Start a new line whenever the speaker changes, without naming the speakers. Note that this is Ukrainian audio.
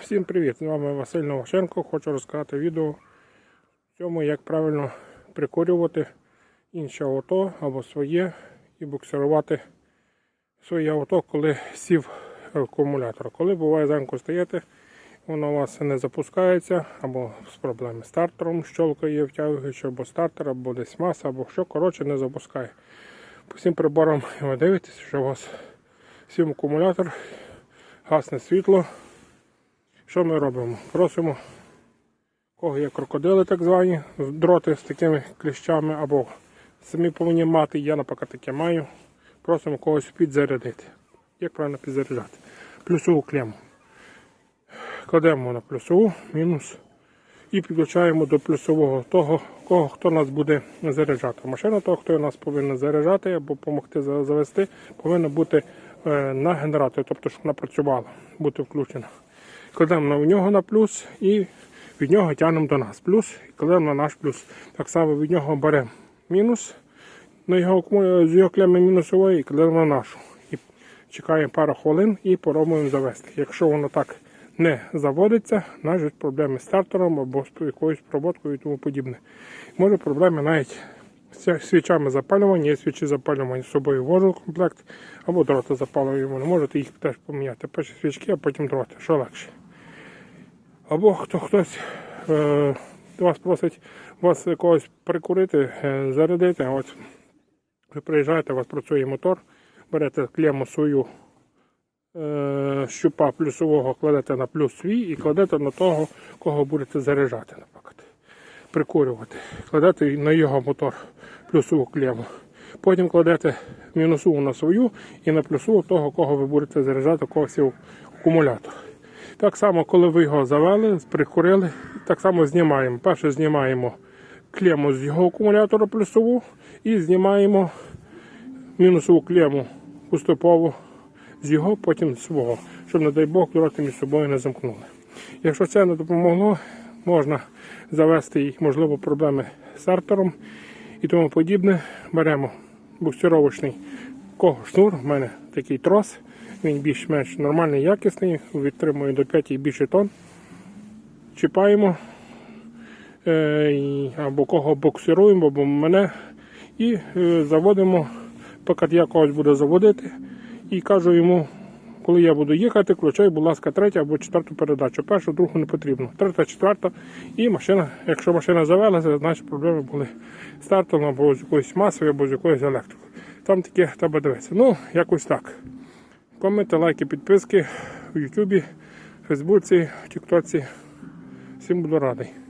Всім привіт! З вами Василь Новошенко. Хочу розказати відео в цьому, як правильно прикурювати інше авто або своє і буксирувати своє авто, коли сів акумулятор. Коли буває зранку стаєте, воно у вас не запускається, або з проблеми з стартером, щолкає, втягуючи, або стартер, або десь маса, або що, коротше, не запускає. По всім приборам ви дивитесь, що у вас сів акумулятор, гасне світло. Що ми робимо? Просимо, кого є крокодили так звані, дроти з такими кліщами, або самі повинні мати, я наприклад таке маю. Просимо когось підзарядити. Як правильно підзаряджати? Плюсову клему. Кладемо на плюсову, мінус. І підключаємо до плюсового того, кого хто нас буде заряджати. Машина того, хто нас повинен заряджати або допомогти завести, повинна бути е, на генераторі, тобто, щоб вона працювала, бути включена кладемо на нього на плюс і від нього тягнемо до нас. Плюс і кладемо на наш плюс. Так само від нього беремо мінус, на його, з його клеми мінусової і кладемо на нашу. І чекаємо пару хвилин і пробуємо завести. Якщо воно так не заводиться, навіть проблеми з стартером або з якоюсь проводкою і тому подібне. Може проблеми навіть з свічами запалювання, є свічі запалювання з собою вожу комплект, або дроти запалюємо. Можете їх теж поміняти. Перші свічки, а потім дроти. Що легше. Або хто хтось е, вас просить вас когось прикурити, е, зарядити. Ось ви приїжджаєте, у вас працює мотор, берете клему свою е, щупа плюсового, кладете на плюс свій і кладете на того, кого будете заряджати, наприклад. Прикурювати. Кладете на його мотор плюсову клему. Потім кладете мінусову на свою і на плюсову того, кого ви будете заряджати, кого сів акумулятор. Так само, коли ви його завели, прикурили, так само знімаємо. Перше знімаємо клему з його акумулятора плюсову і знімаємо мінусову клему поступово з його, потім з свого, щоб, не дай Бог, дороти між собою не замкнули. Якщо це не допомогло, можна завести їх, можливо, проблеми з стартером і тому подібне. Беремо буксировочний шнур, в мене такий трос. Він більш-менш нормальний, якісний, відтримує до 5 і більше тонн. Чіпаємо е, або кого боксируємо, або мене. І е, заводимо, поки я когось буду заводити. І кажу йому, коли я буду їхати, включай, будь ласка, третю або четверту передачу. Першу, другу не потрібно. Третя, четверта. І машина, якщо машина завелася, значить проблеми були стартом або з якоюсь масою, або з якоюсь електрикою. Там таке треба дивитися. Ну, якось так. Коменти, лайки, підписки в Ютубі, Фейсбуці, Тіктоці. Всім буду радий.